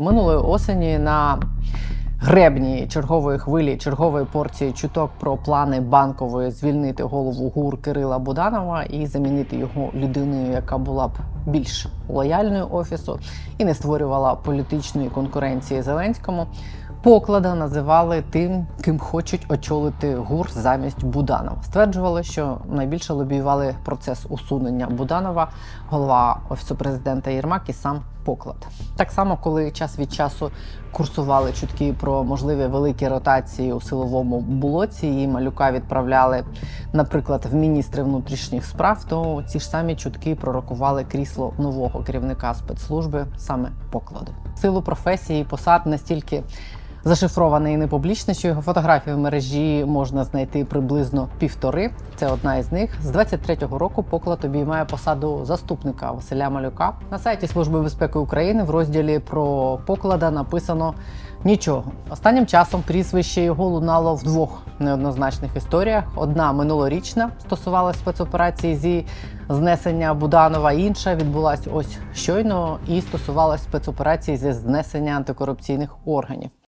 Минулої осені на гребні чергової хвилі, чергової порції чуток про плани банкової звільнити голову ГУР Кирила Буданова і замінити його людиною, яка була б більш лояльною офісу і не створювала політичної конкуренції Зеленському. Поклада називали тим, ким хочуть очолити ГУР замість Буданова. Стверджували, що найбільше лобіювали процес усунення Буданова, голова офісу президента Єрмак і сам поклад. Так само, коли час від часу курсували чутки про можливі великі ротації у силовому блоці, і малюка відправляли, наприклад, в міністри внутрішніх справ, то ці ж самі чутки пророкували крісло нового керівника спецслужби саме покладу. Силу професії посад настільки зашифрований і непублічний, що його фотографії в мережі можна знайти приблизно півтори. Це одна із них. З 23-го року поклад обіймає посаду заступника Василя Малюка. На сайті Служби безпеки України в розділі про поклада написано нічого. Останнім часом прізвище його лунало в двох неоднозначних історіях. Одна минулорічна стосувалася спецоперації зі знесення Буданова, інша відбулась ось щойно і стосувалась спецоперації зі знесення антикорупційних органів.